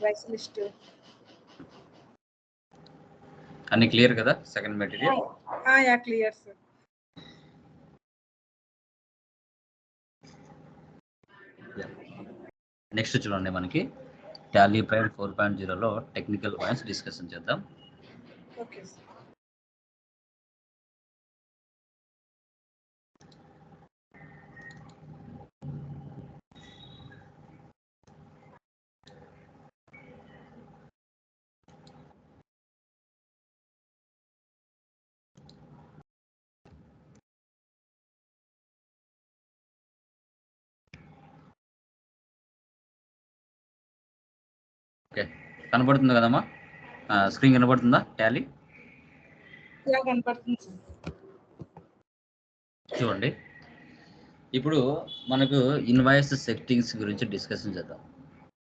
Price list అన్ని clear కదా? Second material yeah clear sir next చూడండి మనకి. టాలీ ప్రైమ్ ఫోర్ పాయింట్ జీరోలో టెక్నికల్ పాయింట్స్ డిస్కషన్ చేద్దాం. ఓకే సార్ ఓకే కనబడుతుంది కదమ్మా? స్క్రీన్ కనబడుతుందా? టాలీ చూడండి. ఇప్పుడు మనకు ఇన్వాయిస్ సెట్టింగ్స్ గురించి డిస్కషన్ చేద్దాం.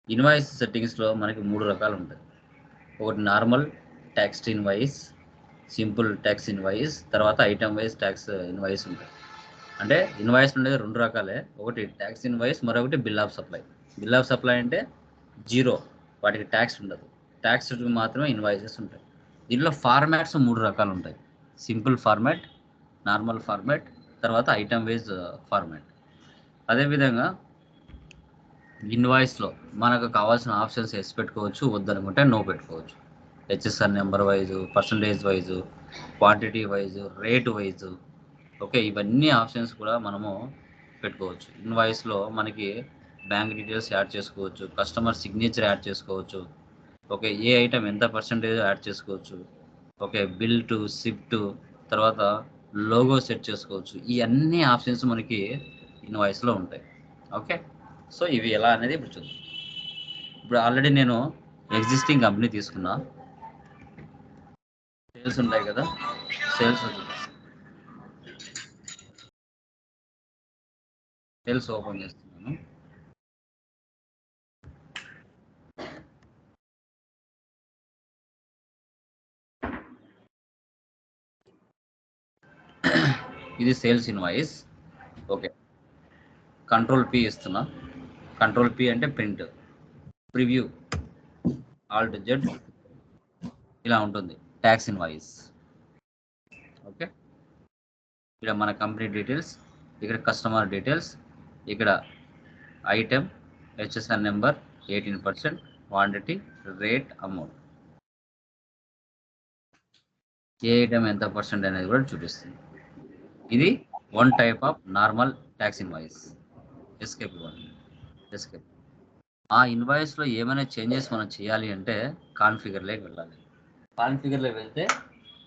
ఇన్వాయిస్ సెట్టింగ్స్లో మనకి మూడు రకాలు ఉంటాయి. ఒకటి normal tax invoice simple tax invoice తర్వాత ఐటమ్ వైజ్ ట్యాక్స్ ఇన్వాయిస్ ఉంటాయి. అంటే ఇన్వాయిస్ ఉండేది రెండు రకాలే. ఒకటి ట్యాక్స్ ఇన్వాయిస్ మరొకటి bill of supply. Bill of supply అంటే జీరో. వాటికి ట్యాక్స్ ఉండదు. ట్యాక్స్ మాత్రమే ఇన్వాయిసెస్ ఉంటాయి. దీనిలో ఫార్మాట్స్ మూడు రకాలు ఉంటాయి. సింపుల్ ఫార్మాట్ నార్మల్ ఫార్మాట్ తర్వాత ఐటమ్ వైజ్ ఫార్మాట్ అదేవిధంగా ఇన్వాయిస్లో మనకు కావాల్సిన ఆప్షన్స్ ఎస్ పెట్టుకోవచ్చు వద్దనుకుంటే నో పెట్టుకోవచ్చు. HSR number wise percentage wise quantity wise rate wise okay ఇవన్నీ ఆప్షన్స్ కూడా మనము పెట్టుకోవచ్చు. ఇన్వాయిస్లో మనకి బ్యాంక్ డీటెయిల్స్ యాడ్ చేసుకోవచ్చు కస్టమర్ సిగ్నేచర్ యాడ్ చేసుకోవచ్చు. ఓకే ఏ ఐటమ్ ఎంత పర్సంటేజ్ యాడ్ చేసుకోవచ్చు. ఓకే బిల్ టు సిఫ్ట్ తర్వాత లోగో సెట్ చేసుకోవచ్చు. ఈ అన్ని ఆప్షన్స్ మనకి ఇన్వాయిస్లో ఉంటాయి. ఓకే సో ఇవి ఎలా అనేది ఇప్పుడు చూద్దాం. ఇప్పుడు ఆల్రెడీ నేను ఎగ్జిస్టింగ్ కంపెనీ తీసుకున్నా. సేల్స్ ఉంటాయి కదా సేల్స్ సేల్స్ ఓపెన్ చేస్తాను ఇది sales invoice okay control P ఇస్తున్నా. కంట్రోల్ పి అంటే ప్రింట్ ప్రివ్యూ ఆల్ట్ జెడ్ ఇలా ఉంటుంది. ట్యాక్స్ ఇన్వాయిస్ ఓకే ఇక్కడ మన కంపెనీ డీటెయిల్స్ ఇక్కడ కస్టమర్ డీటెయిల్స్ ఇక్కడ item HSR number eighteen percent quantity rate amount ఏ ఐటెం ఎంత పర్సెంట్ అనేది కూడా చూపిస్తుంది. ఇది one type of normal tax invoice escape ఇవ్వండి ఎస్కేప్ ఆ ఇన్వాయిస్లో ఏమైనా చేంజెస్ మనం చేయాలి అంటే కాన్ఫిగర్లోకి వెళ్ళాలి. కాన్ఫిగర్లోకి వెళ్తే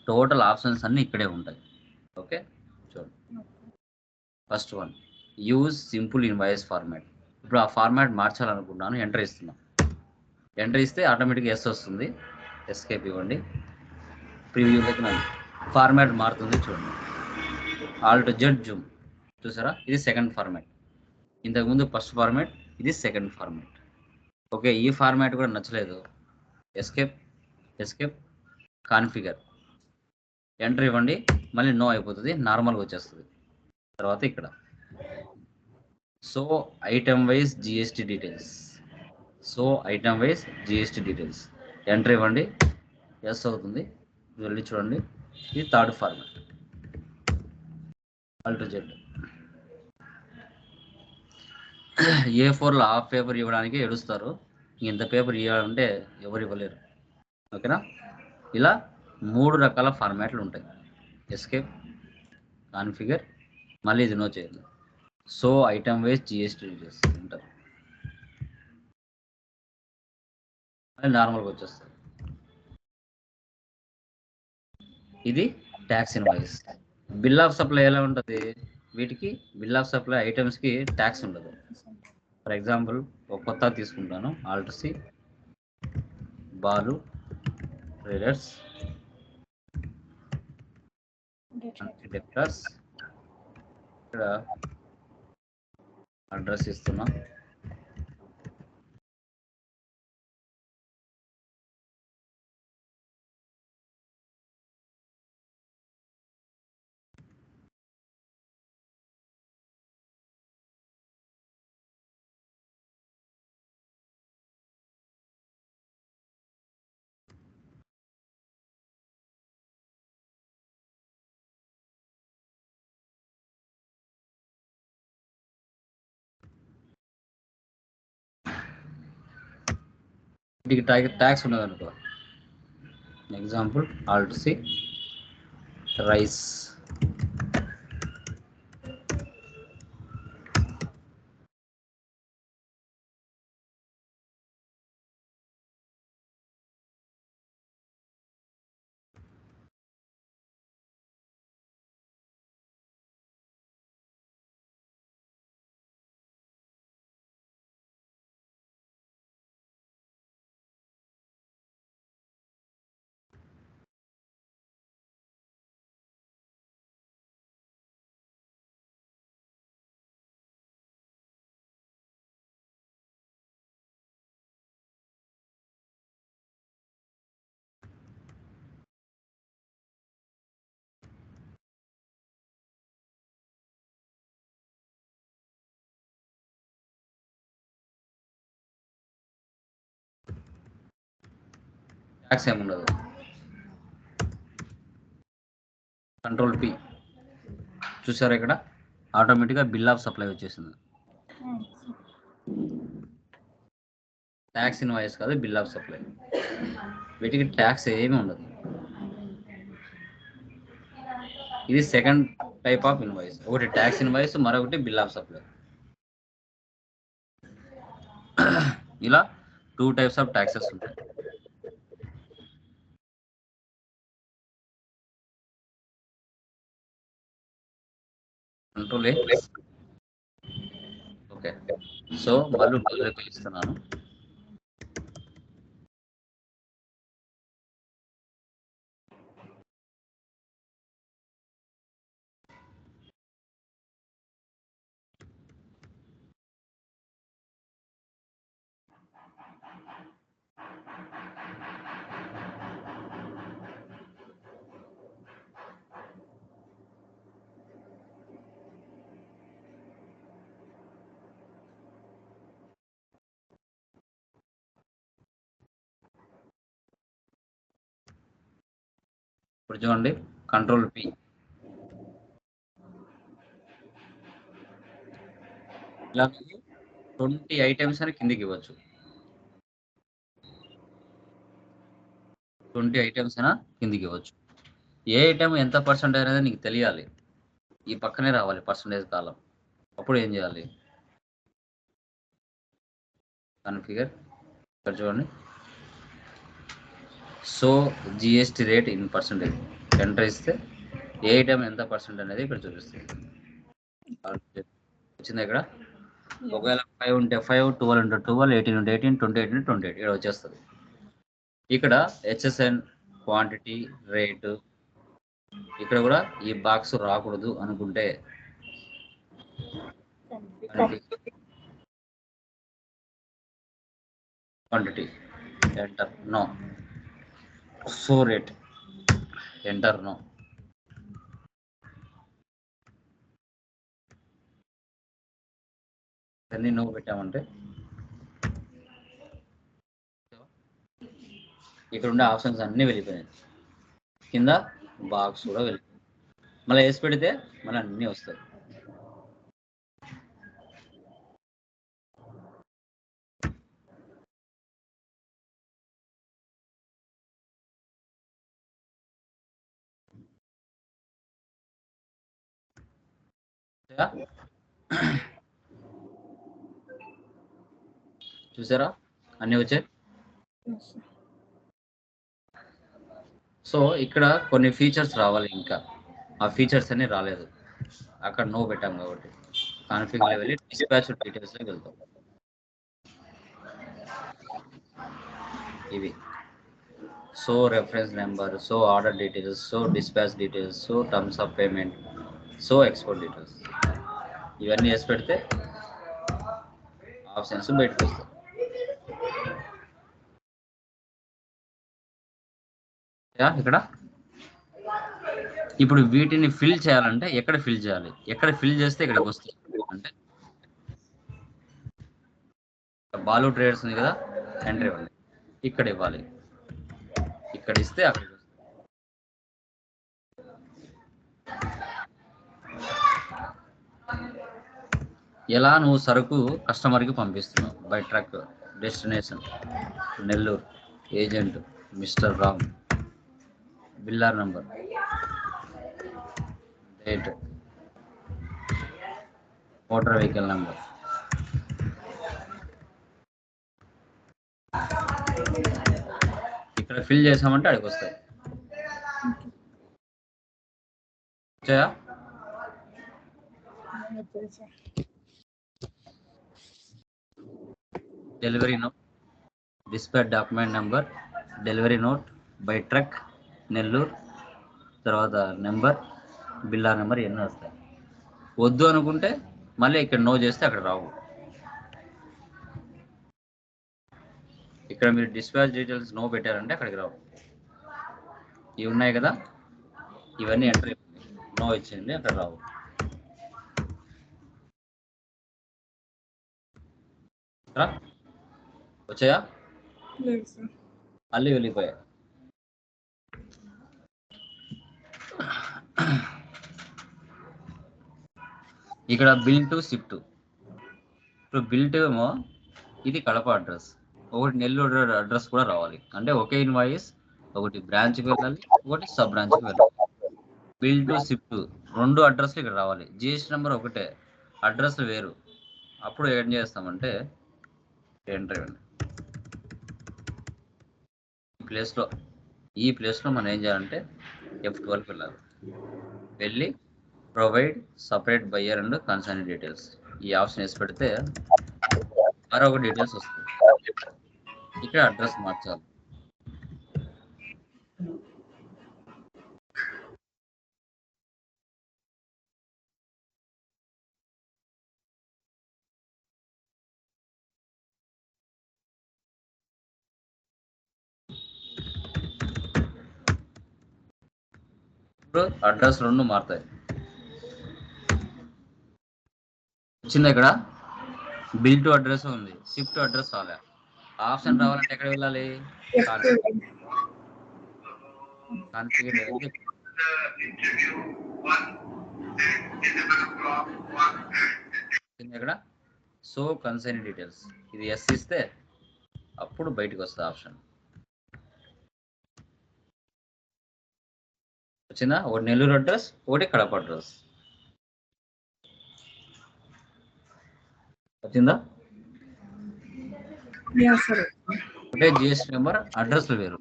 టోటల్ ఆప్షన్స్ అన్నీ ఇక్కడే ఉంటాయి. ఓకే చూడండి first one use simple invoice format ఇప్పుడు ఆ ఫార్మాట్ మార్చాలనుకున్నాను ఎంటర్ ఇస్తున్నాను ఎంటర్ ఇస్తే ఆటోమేటిక్గా ఎస్ వస్తుంది. ఎస్కేప్ ఇవ్వండి. ప్రివ్యూలోకి నన్ను ఫార్మాట్ మారుతుంది చూడండి. Alt Z zoom. చూసారా? ఇది సెకండ్ ఫార్మాట్. ఇంతకుముందు ఫస్ట్ ఫార్మాట్ ఇది సెకండ్ ఫార్మాట్. ఓకే ఈ ఫార్మాట్ కూడా నచ్చలేదు. ఎస్కేప్ ఎస్కేప్ కాన్ఫిగర్ ఎంటర్ ఇవ్వండి మళ్ళీ నో అయిపోతుంది నార్మల్గా వచ్చేస్తుంది. తర్వాత ఇక్కడ. So item wise GST details so item wise GST details enter ఇవ్వండి. ఎస్ అవుతుంది. వెళ్ళి చూడండి. ఇది third format alt Z A ఫోర్లో హాఫ్ పేపర్ ఇవ్వడానికి ఏడుస్తారు. ఇంత పేపర్ ఇవ్వాలంటే ఎవరు ఇవ్వలేరు. ఓకేనా? ఇలా మూడు రకాల ఫార్మాట్లు ఉంటాయి. ఎస్కేప్ కాన్ఫిగర్ మళ్ళీ ఇది నో చేయాలి so item wise GST details ఉంటారు మళ్ళీ నార్మల్గా వచ్చేస్తారు ఇది tax invoice bill of supply ఎలా ఉంటుంది? వీటికి బిల్ ఆఫ్ సప్లై ఐటమ్స్కి ట్యాక్స్ ఉండదు. ఫర్ ఎగ్జాంపుల్ ఒక కొత్త తీసుకుంటాను. ఆల్ట్రసీ బాలు ట్రేడర్స్ డెప్టర్స్ ఇక్కడ అడ్రస్ ఇస్తున్నా. వీటికి ట్యాక్స్ ఉండదు అనుకో example alt C rice tax ఏముండదు కంట్రోల్ పి చూసారా ఇక్కడ? ఆటోమేటిక్గా బిల్ ఆఫ్ సప్లై వచ్చేసింది. ట్యాక్స్ ఇన్వాయిస్ కాదు బిల్ ఆఫ్ సప్లై వీటికి ట్యాక్స్ ఏమీ ఉండదు. ఇది సెకండ్ టైప్ ఆఫ్ ఇన్వాయిస్ ఒకటి ట్యాక్స్ ఇన్వాయిస్ మరొకటి బిల్ ఆఫ్ సప్లై ఇలా టూ టైప్స్ ఆఫ్ ట్యాక్సెస్ ఉంటాయి. కంట్రోల్ ఏ ఓకే సో మళ్ళీ మొదలు ఇస్తున్నాను ఇప్పుడు చూడండి కంట్రోల్ పి ఇలా ట్వంటీ ఐటమ్స్ అని కిందికి ఇవ్వచ్చు. ట్వంటీ ఐటమ్స్ అయినా కిందికి ఇవ్వచ్చు. ఏ ఐటమ్ ఎంత పర్సెంటేజ్ అనేది నీకు తెలియాలి. ఈ పక్కనే రావాలి పర్సంటేజ్ కాలం అప్పుడు ఏం చేయాలి? కన్ఫిగర్ ఇక్కడ చూడండి. So GST rate in percentage. Enter ఇస్తే ఏ ఐటమ్ ఎంత పర్సెంట్ అనేది ఇక్కడ చూపిస్తుంది. వచ్చింది ఇక్కడ? ఒకవేళ ఫైవ్ ఉంటే ఫైవ్ ట్వెల్వ్ ఉంటే ట్వెల్వ్ ఎయిటీన్ ఉంటే eighteen twenty eight twenty eight ఇక్కడ వచ్చేస్తుంది. ఇక్కడ హెచ్ఎస్ఎన్ క్వాంటిటీ రేటు ఇక్కడ కూడా ఈ బాక్స్ రాకూడదు అనుకుంటే. Quantity enter no so rate. Enter no అన్ని నువ్వు పెట్టామంటే ఇక్కడ ఉండే ఆప్షన్స్ అన్నీ వెళ్ళిపోయాయి. కింద బాక్స్ కూడా వెళ్ళిపోయింది మళ్ళీ వేసి పెడితే మళ్ళీ అన్నీ వస్తాయి. చూసారా? అన్ని వచ్చాయి? సో ఇక్కడ కొన్ని ఫీచర్స్ రావాలి ఇంకా. ఆ ఫీచర్స్ అన్ని రాలేదు. అక్కడ నో పెట్టాం కాబట్టి. కాన్ఫిగ్ లెవెల్ డిస్పాచ్ డీటెయిల్స్లోకి వెళ్తాం. ఇవి. So reference number so order details so dispatch details so terms of payment so export details ఇవన్నీ వేసి పెడితే ఆప్షన్స్ బయటకు వస్తాయి. యా, ఇక్కడ? ఇప్పుడు వీటిని ఫిల్ చేయాలంటే ఎక్కడ ఫిల్ చేయాలి? ఎక్కడ ఫిల్ చేస్తే ఇక్కడికి వస్తుంది అంటే బాలు ట్రేడర్స్ ఉంది కదా ఎంట్రీ ఇవ్వాలి. ఇక్కడ ఇవ్వాలి. ఇక్కడ ఇస్తే అక్కడ వస్తుంది ఎలా నువ్వు సరుకు కస్టమర్కి పంపిస్తున్నావు? By truck destination. Nellore. Agent mister Ram. బిల్లార్ number. Date. Motor vehicle number. ఇక్కడ ఫిల్ చేసామంటే అడిగి వస్తాయి. వచ్చాయా okay sir delivery note dispatch document number delivery note by truck Nellore తర్వాత నెంబర్ బిల్లా నెంబర్ ఇవన్నీ వస్తాయి. వద్దు అనుకుంటే మళ్ళీ ఇక్కడ నో చేస్తే అక్కడ రావు. ఇక్కడ మీరు డిస్పాచ్ డీటెయిల్స్ నో పెట్టారంటే అక్కడికి రావు. ఇవి ఉన్నాయి కదా ఇవన్నీ ఎంటర్ నో ఇచ్చింది అక్కడ రావు. రా. వచ్చాయా? మళ్ళీ వెళ్ళిపోయా ఇక్కడ బిల్ టు షిఫ్ట్ ఇప్పుడు బిల్ టు ఏమో ఇది కడప అడ్రస్. ఒకటి నెల్లూరు అడ్రస్ కూడా రావాలి. అంటే ఒకే ఇన్వాయిస్ ఒకటి బ్రాంచ్కి వెళ్ళాలి ఒకటి సబ్ బ్రాంచ్కి వెళ్ళాలి. బిల్ టు షిఫ్ట్ రెండు అడ్రస్లు ఇక్కడ రావాలి. జిఎస్టీ నెంబర్ ఒకటే. అడ్రస్ వేరు. అప్పుడు ఏం చేస్తామంటే ఎంటర్ ఇవ్వండి ఈ ప్లేస్లో ఈ ప్లేస్లో మనం ఏం చేయాలంటే ఎఫ్ ట్వెల్వ్ వెళ్ళాలి. వెళ్ళి provide separate buyer and concern details ఈ ఆప్షన్ వేసి పెడితే మరొక డీటెయిల్స్ వస్తుంది. ఇక్కడ అడ్రస్ మార్చాలి. ఇప్పుడు అడ్రస్ రెండు మారుతాయి. వచ్చింది ఇక్కడ? బిల్ టు అడ్రస్ ఉంది. షిఫ్ట్ అడ్రస్ రాలే. ఆప్షన్ రావాలంటే ఎక్కడ వెళ్ళాలి? ఇక్కడ? సో కన్సర్న్ డీటెయిల్స్ ఇది ఎస్ ఇస్తే అప్పుడు బయటకు వస్తుంది ఆప్షన్. వచ్చిందా? ఒకటి నెల్లూరు అడ్రస్ ఒకటి కడప అడ్రస్. వచ్చిందా? ఒకటే జిఎస్టీ నెంబర్ అడ్రస్లు వేరు.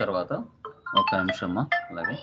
తర్వాత ఒక నిమిషమ్మా అలాగే.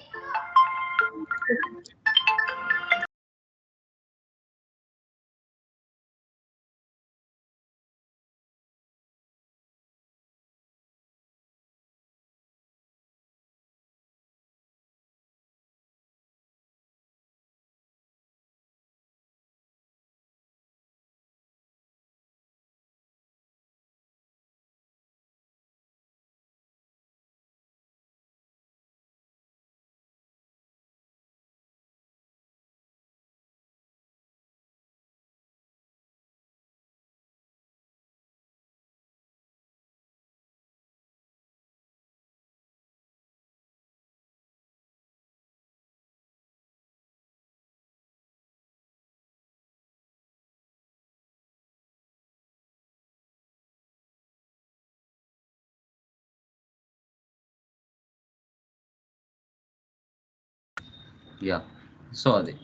యా. సో అది.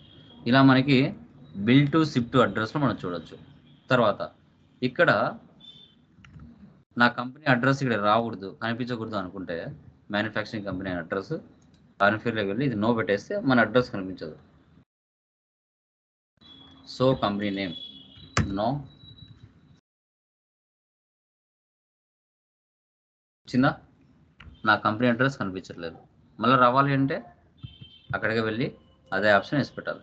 ఇలా మనకి బిల్ టు షిఫ్ట్ టు అడ్రస్లో మనం చూడొచ్చు. తర్వాత ఇక్కడ నా కంపెనీ అడ్రస్ ఇక్కడ రాకూడదు కనిపించకూడదు అనుకుంటే మ్యానుఫ్యాక్చరింగ్ కంపెనీ అడ్రస్ కాన్ఫిగర్లోకి వెళ్ళి ఇది నో పెట్టేస్తే మన అడ్రస్ కనిపించదు. So company name no. వచ్చిందా నా కంపెనీ అడ్రస్ కనిపించట్లేదు. మళ్ళీ రావాలి అంటే అక్కడికి వెళ్ళి అదే ఆప్షన్ వేసి పెట్టాలి.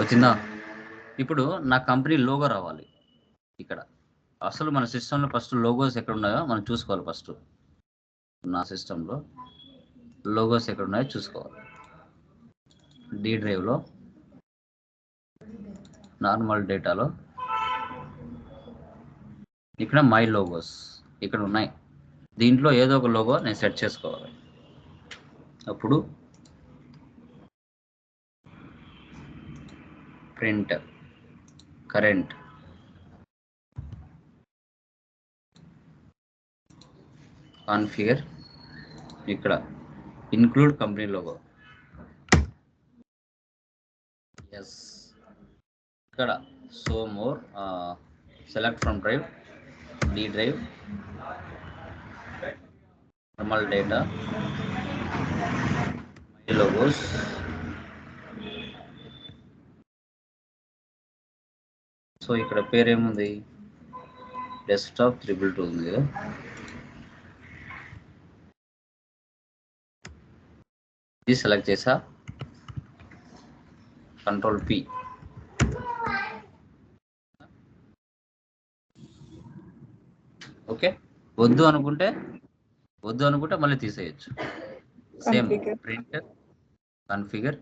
వచ్చిందా? ఇప్పుడు నా కంపెనీ లోగో రావాలి. ఇక్కడ. అసలు మన సిస్టంలో ఫస్ట్ లోగోస్ ఎక్కడ ఉన్నాయో మనం చూసుకోవాలి ఫస్ట్. నా సిస్టంలో లోగోస్ ఎక్కడ ఉన్నాయో చూసుకోవాలి. డి డ్రైవ్లో నార్మల్ డేటాలో ఇక్కడ మై లోగోస్ ఇక్కడ ఉన్నాయి. దీంట్లో ఏదో ఒక లోగో నేను సెట్ చేసుకోవాలి. అప్పుడు ప్రింట్ కరెంట్ కాన్ఫిగర్ ఇక్కడ. ఇన్క్లూడ్ కంపెనీ లోగో ఎస్ ఇక్కడ. So more select from drive D drive normal data my logos so ఇక్కడ పేరు ఏముంది? డెస్క్టాప్ త్రిబుల్ టూ ఉంది కదా. ఇది సెలెక్ట్ చేసా. కంట్రోల్ పి ఓకే వద్దు అనుకుంటే వద్దు అనుకుంటే మళ్ళీ తీసేయచ్చు. Same Configure. ప్రింట్ కన్ఫిగర్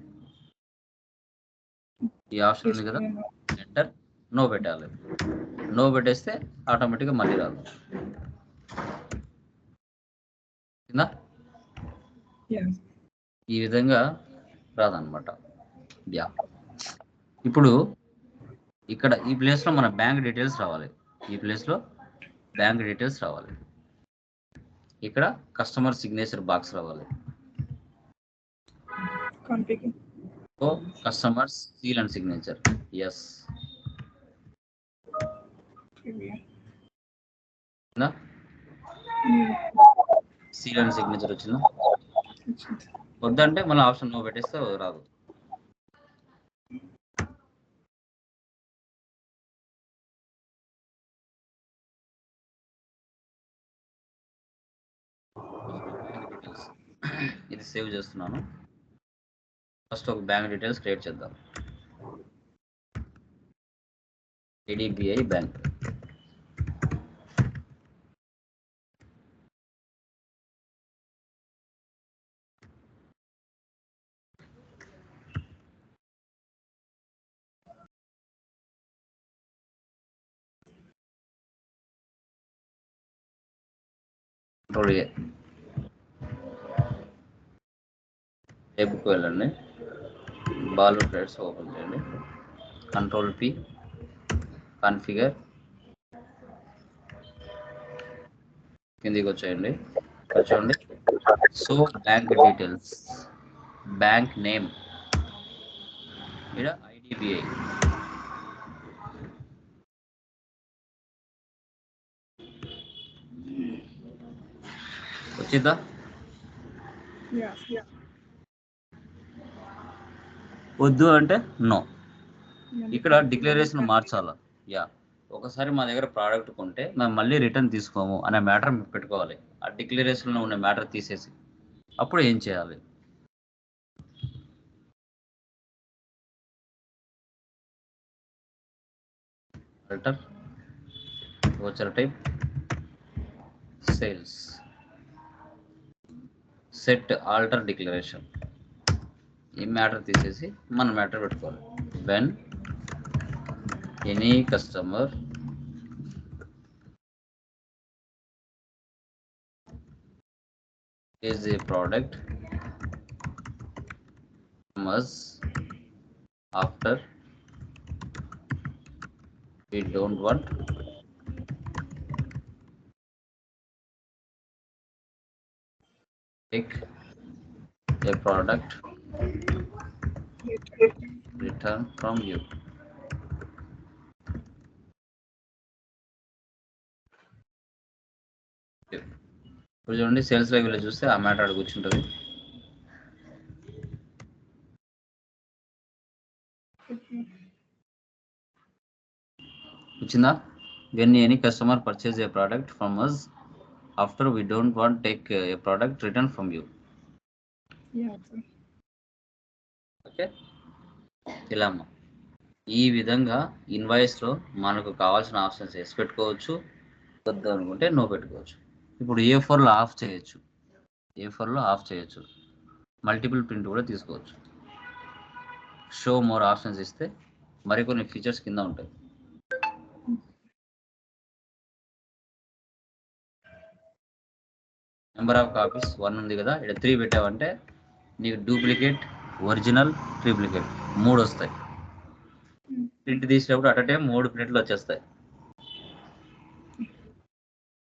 ఈ ఆప్షన్ ఉంది కదా? ఎంటర్ నో పెట్టాలి. నో పెట్టేస్తే ఆటోమేటిక్గా మళ్ళీ రాదు. ఈ విధంగా రాదనమాట యా ఇప్పుడు ఇక్కడ ఈ ప్లేస్లో మన బ్యాంక్ డీటెయిల్స్ రావాలి. ఈ ప్లేస్లో బ్యాంక్ డీటెయిల్స్ రావాలి. ఇక్కడ కస్టమర్ సిగ్నేచర్ బాక్స్ రావాలి. So customers seal and signature yes seal and signature వచ్చిందా? వచ్చింది. వద్దంటే మళ్ళీ ఆప్షన్ నో పెట్టేస్తే రాదు. ఇది సేవ్ చేస్తున్నాను. ఫస్ట్ ఒక బ్యాంక్ డీటెయిల్స్ క్రియేట్ చేద్దాం. ఏడిబిఐ బ్యాంక్. కంట్రోల్ ఏ టేబుల్కి వెళ్ళండి బాల్ ట్రేడ్స్ ఓపెన్ చేయండి. Control P configure. కిందికి వచ్చేయండి వచ్చేయండి so bank details. Bank name. ఇక్కడ ఐడిబిఐ. వచ్చిందా? Yes. Yeah. వద్దు అంటే నో. ఇక్కడ డిక్లరేషన్ మార్చాలా? యా ఒకసారి మా దగ్గర ప్రోడక్ట్ కొంటే మేము మళ్ళీ రిటర్న్ తీసుకోము అనే మ్యాటర్ పెట్టుకోవాలి. ఆ డిక్లరేషన్లో ఉన్న మ్యాటర్ తీసేసి. అప్పుడు ఏం చేయాలి? Voucher type sales set alter declaration ఈ మ్యాటర్ తీసేసి మన మ్యాటర్ పెట్టుకోవాలి when any customer is a product from us after we don't want take a product return from you. ఇప్పుడు చూడండి సేల్స్ రెగ్యులర్ చూస్తే ఆ మ్యాటర్ అడుగు కూర్చుంటుంది. వచ్చిందా when any customer purchase a product from us after we don't want take a product return from you okay? ఇలా అమ్మ. ఈ విధంగా ఇన్వాయిస్లో మనకు కావాల్సిన ఆప్షన్స్ వేసి పెట్టుకోవచ్చు వద్దు అనుకుంటే నో పెట్టుకోవచ్చు. ఇప్పుడు ఏ ఫోర్లో ఆఫ్ చేయొచ్చు? ఏ ఫోర్లో ఆఫ్ చేయొచ్చు? మల్టిపుల్ ప్రింట్ కూడా తీసుకోవచ్చు. షో మోర్ ఆప్షన్స్ ఇస్తే మరికొన్ని ఫీచర్స్ కింద ఉంటాయి. నెంబర్ ఆఫ్ కాపీస్ వన్ ఉంది కదా ఇక్కడ త్రీ పెట్టావంటే నీకు డూప్లికేట్ ఒరిజినల్ ట్రిప్లికేట్. మూడు వస్తాయి. ప్రింట్ తీసినప్పుడు అట్ టైం మూడు ప్రింట్లు వచ్చేస్తాయి.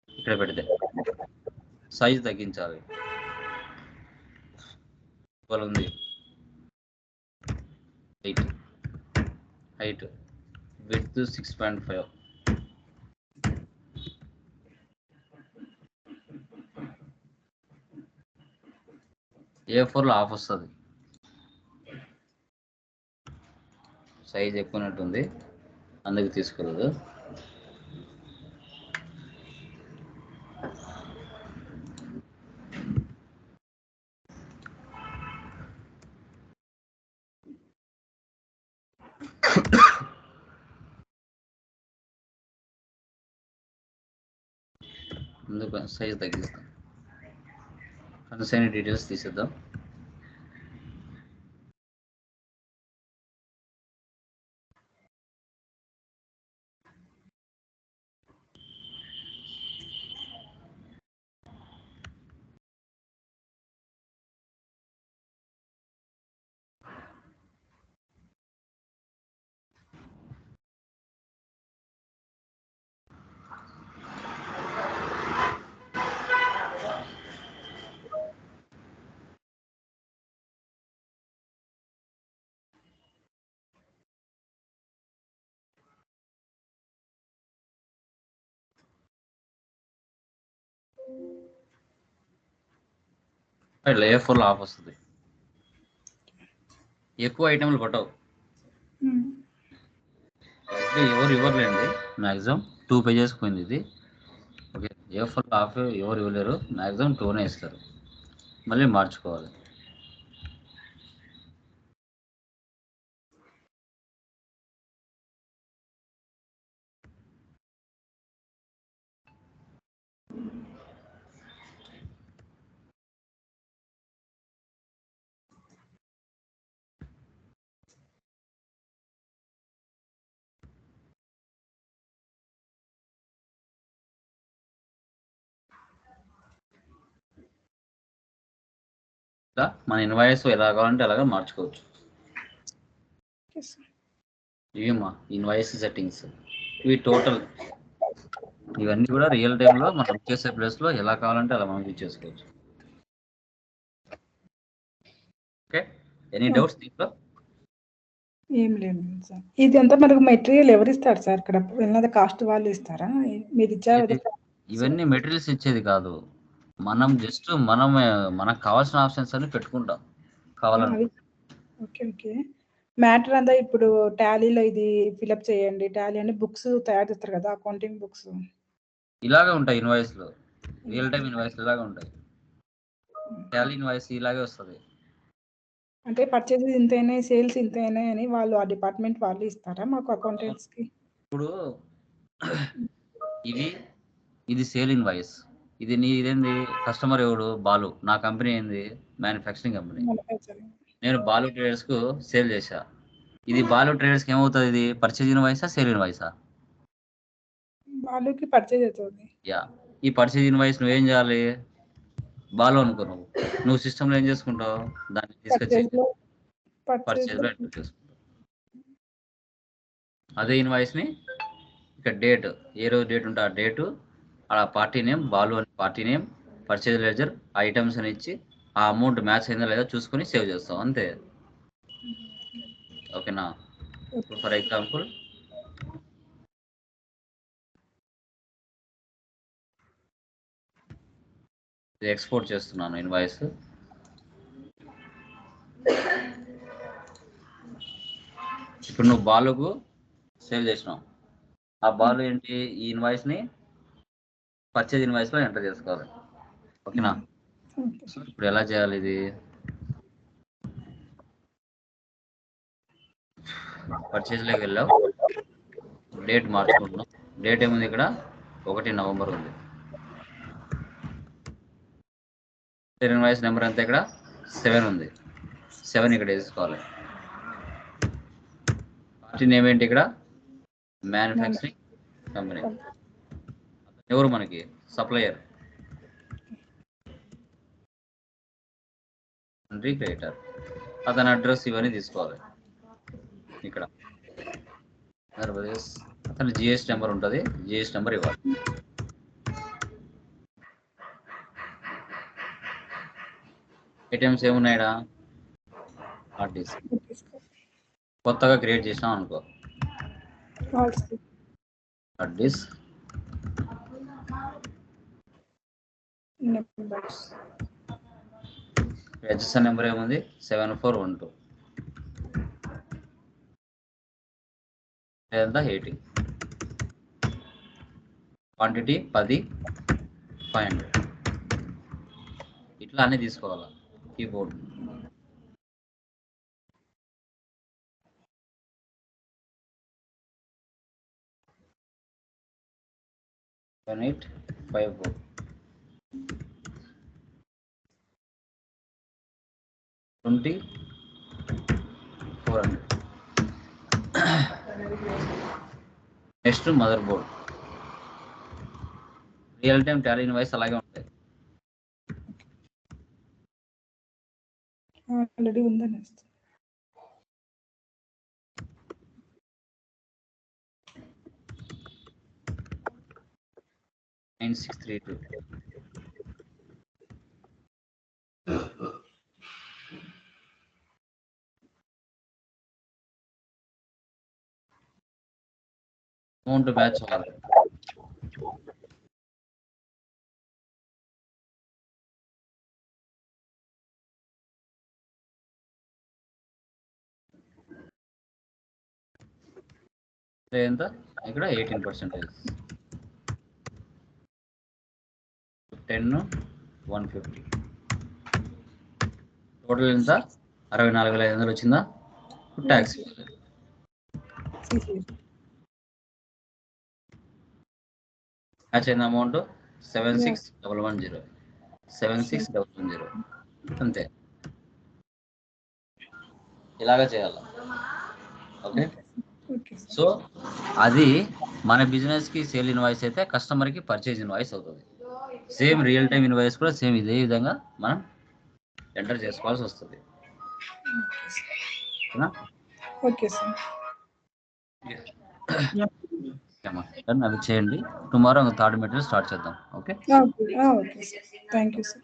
ఇక్కడ పెడితే. సైజ్ తగ్గించాలి. ఉంది. Eight height with six point five A ఫోర్లో ఆఫ్ వస్తుంది. సైజ్ ఎక్కువనట్టుంది. అందుకు తీసుకురాదు. అందుకు సైజ్ తగ్గిస్తాం. కన్సైన్ డీటెయిల్స్ తీసేద్దాం. లేయర్ ఫోర్లో ఆఫ్ వస్తుంది ఎక్కువ ఐటెంలు పట్టవు ఎవరు ఇవ్వలేండి మ్యాక్సిమం టూ పేజెస్ పోయింది ఇది. ఓకే ఏ ఫోర్ హాఫ్ ఎవరు ఇవ్వలేరు. మ్యాక్సిమం టూనే ఇస్తారు. మళ్ళీ మార్చుకోవాలి. ఇలా మన ఇన్వాయిస్ ఎలా కావాలంటే అలాగా మార్చుకోవచ్చు. ఓకే సార్ ఇవి మా ఇన్వాయిస్ సెట్టింగ్స్. ఇవి టోటల్. ఇవన్నీ కూడా రియల్ టైంలో మనం చేసే ప్లేస్లో ఎలా కావాలంటే అలా మనం యూజ్ చేసుకోవచ్చు. ఓకే? ఎనీ డౌట్స్ దీంట్లో? ఏం లేదు సార్. ఇది అంతా మనకు మెటీరియల్ ఎవరు ఇస్తారు సార్? ఇక్కడ కాస్ట్ వాళ్ళు ఇస్తారా? మీరు ఇచ్చారు ఇవన్నీ మెటీరియల్స్ ఇచ్చేది కాదు. మనం జస్ట్ మనం మనకు కావాల్సిన ఆప్షన్స్ అన్ని పెట్టుకుంటాం. కావాలని. Okay okay. మ్యాటర్ అంతా ఇప్పుడు టాలీలో ఇది ఫిలప్ చేయండి. టాలీ అని బుక్స్ తయారు చేస్తారు కదా అకౌంటింగ్ బుక్స్. ఇలాగే ఉంటాయి ఇన్వాయిస్లో రియల్ టైం ఇన్వాయిస్ ఇలాగే ఉంటాయి. టాలీ ఇన్వాయిస్ ఇలాగే వస్తుంది. అంటే పర్చేజ్ ఇంతైనా సేల్స్ ఇంతైనా అని వాళ్ళు ఆ డిపార్ట్మెంట్ వాళ్ళు ఇస్తారా మాకు అకౌంటెంట్స్కి ఇప్పుడు ఇది ఇది సేల్ ఇన్వాయిస్. ఇది నీ ఇదేంది? కస్టమర్ ఎవడు? బాలు. నా కంపెనీ ఏంది? Manufacturing company. నేను బాలు ట్రేడర్స్కు సేల్ చేశా. ఇది బాలు ట్రేడర్స్కి ఏమవుతుంది ఇది? పర్చేజ్ ఇన్వాయిసా సేల్ ఇన్వాయిసా వాళ్ళకి పర్చేజ్ అవుతుంది. యా. ఈ పర్చేజ్ ఇన్వాయిస్ నువ్వేం చేయాలి? బాలు అనుకో నువ్వు. నువ్వు system లో ఏం చేసుకుంటావు? దాన్ని తీసుకొచ్చి పర్చేజ్లో ఎంటర్ అదే ఇన్వాయిస్ని ఇక్కడ డేట్ ఏ రోజు డేట్ ఉంటే ఆ డేటు ఆ పార్టీ నేమ్ బాలు అనే party name purchase ledger items అని ఇచ్చి ఆ అమౌంట్ మ్యాచ్ అయిందా లేదా చూసుకొని సేవ్ చేస్తాం అంతే. ఓకేనా? ఇప్పుడు ఫర్ ఎగ్జాంపుల్ ఇది ఎక్స్పోర్ట్ చేస్తున్నాను ఇన్వాయిస్ ఇప్పుడు నువ్వు బాలుకు సేవ్ చేసినావు. ఆ బాలు ఏంటి? ఈ ఇన్వాయిస్ని పర్చేజ్ ఇన్వాయిస్లో ఎంటర్ చేసుకోవాలి. ఓకేనా? సో ఇప్పుడు ఎలా చేయాలి ఇది? పర్చేజ్లోకి వెళ్ళావు డేట్ మార్చుకుంటున్నాం. డేట్ ఏముంది ఇక్కడ? ఒకటి నవంబర్ ఉంది. ఇన్వాయిస్ నెంబర్ అంతా ఇక్కడ? సెవెన్ ఉంది. సెవెన్ ఇక్కడ వేసుకోవాలి. పార్టీ నేమ్ ఏంటి ఇక్కడ? మ్యానుఫ్యాక్చరింగ్ కంపెనీ ఎవరు మనకి? సప్లయర్. క్రియేటర్. అతని అడ్రస్ ఇవన్నీ తీసుకోవాలి. ఇక్కడ. ఆంధ్రప్రదేశ్. అతని జిఎస్ నెంబర్ ఉంటుంది. జిఎస్ నెంబర్ ఇవ్వాలి. ఐటమ్స్ ఏమున్నాయిడా? కొత్తగా క్రియేట్ చేసినాం అనుకో. Hard disk. రిజిస్టర్ నెంబర్ ఏముంది? సెవెన్ ఫోర్ వన్ టూ ఎంత ఎయిటీ క్వాంటిటీ పది ఫైవ్ హండ్రెడ్ ఇట్లా అన్నీ తీసుకోవాలా? Keyboard one eight five four twenty four hundred. Next motherboard. Real time Tally invoice అలాగే ఉంటాయి. ఆల్రెడీ ఉందని వస్తుంది nine six three two. Amount batch అవ్వాలి ఎంత ఇక్కడ eighteen percentage ten one fifty. Total ఎంత? అరవై నాలుగు వేల ఐదు వందలు వచ్చిందా? ట్యాక్స్ మ్యాచ్ అయిన amount seven six double one zero seven six double one zero అంతే. ఇలాగా చేయాలి? ఓకే ఓకే సో అది మన బిజినెస్కి సేల్ ఇన్వాయిస్ అయితే కస్టమర్కి పర్చేజ్ ఇన్వాయిస్ అవుతుంది. సేమ్ రియల్ టైం ఇన్వాయిస్ కూడా సేమ్ ఇదే విధంగా మనం ఎంటర్ చేసుకోవాల్సి వస్తుంది. ఓకేనా? Okay sir. ఓకేమ్మా. Done. అవి చేయండి. టుమారో థర్డ్ మెటీరియల్ స్టార్ట్ చేద్దాం. ఓకే? Thank you sir.